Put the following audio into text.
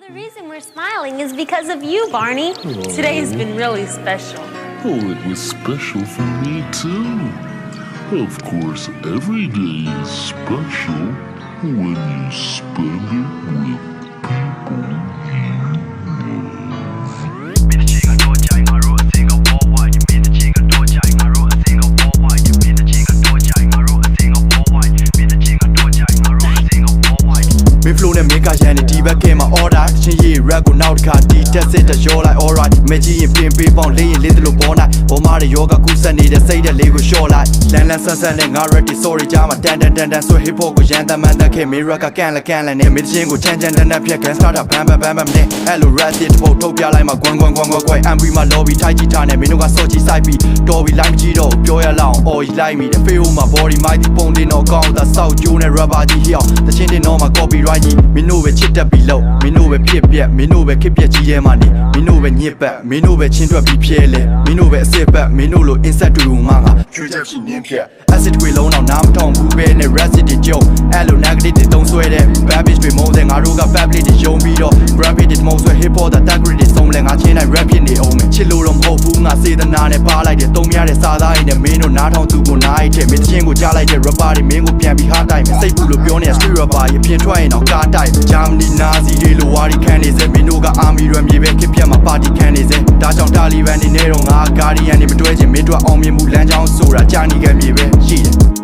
The reason we're smiling is because of you, Barney. Today has been really special. Oh, it was special for me too. Of course, every day is special when you spend it with မင်း flow နဲ့မင်းကရန်နေဒီဘက်ကဲမှာ order ချင်းရေး rap ကိုနောက်တစ်ခါဒီတက်စစ်တရောလိုက် alright မကြီးရင်ပြင်ပေးပေါင်းလေးရင်လေးတလို့ပေါ်နိုင်ဘောမားရဲ့ယောဂကူးဆက်နေတဲ့စိတ်တဲ့လေးကိုလျှော့လိုက်လန်လန်ဆန်ဆန်နဲ့ငါ ready sorry ကြားမှာတန်တန်တန်တန်ဆွဲ hip hop ကိုရန်တမ်းမှန်တက်ခဲ့မင်း rap ကကန်လက်ကန်လက်နဲ့မင်းချင်းကိုချမ်းချမ်းတန်တန်ဖြတ် gangster တာဘမ်ဘမ်ဘမ်ဘမ်နဲ့အဲ့လို rap တစ်ပုတ်ထုတ်ပြလိုက်မှာကွမ်ကွမ်ကွမ်ကွမ်ကွမ် MV မှာ lobby ထိုက်ကြည့်ထားနေမင်းတို့ကစော့ကြည့်ဆိုင်ပြီးတော်ပြီ line မကြည့်တော့ပြောရလောက်အောင် all လိုက်မိတယ် feel မှာ body mic ဒီပုံတင်တော့ကောင်းတာစောက်ကျိုးနဲ့ rapper ကြီးဟျောင်းတချင်းတင်တော့မှာ copyright ကြီးမင်းတို့ပဲချစ်တတ်ပြီးလို့မင်းတို့ပဲဖြစ်ပြက်မင်းတို့ပဲခစ်ပြက်ကြီးထဲမှာနေမင်းတို့ပဲညစ်ပတ်မင်းတို့ပဲချင်းတွက်ပြီးဖြဲလဲမင်းတို့ပဲအစ်စ်ပတ်မင်းတို့လို insect တူတူမှငါကျွေးချက်ဖြစ်နင်းဖြက် acid တွေလုံးတော့နားမထောင်ဘူးပဲနဲ့ racid တွေကြုံအဲ့လို negative တွေသုံးဆွဲတဲ့ bad bitch တွေမုန်းတဲ့ငါတို့က bad play တွေယုံပြီးတော့ rap beat တွေမုန်းဆွဲ hip hop that tag တွေစုံလဲငါချင်းတိုင်း rap ဖြစ်နေ စေတနာနဲ့ပါလိုက်တယ်သုံးများတဲ့စာသားရင်းနဲ့မင်းတို့နားထောင်သူကိုနားရိုက်တယ်မင်းချင်းကိုကြားလိုက်တဲ့ rapper တွေမင်းကိုပြန်ပြီးဟာတိုက်မယ်စိတ်ဘူးလို့ပြောနေတဲ့ street rapper ရပြင်ထွက်ရင်တော့ကားတိုက်ဂျာမနီနာဇီတွေလိုဝါဒီခံနေစေမင်းတို့ကအာမီရမြေပဲခစ်ပြတ်မှာပါတီခံနေစေဒါကြောင့်တာလီဘန်တွေနဲ့တော့ငါဂါဒီယန်တွေမတွဲချင်မင်းတို့အောင်မြင်မှုလမ်းကြောင်းဆိုတာကြာနေခဲ့မြေပဲရှိတယ်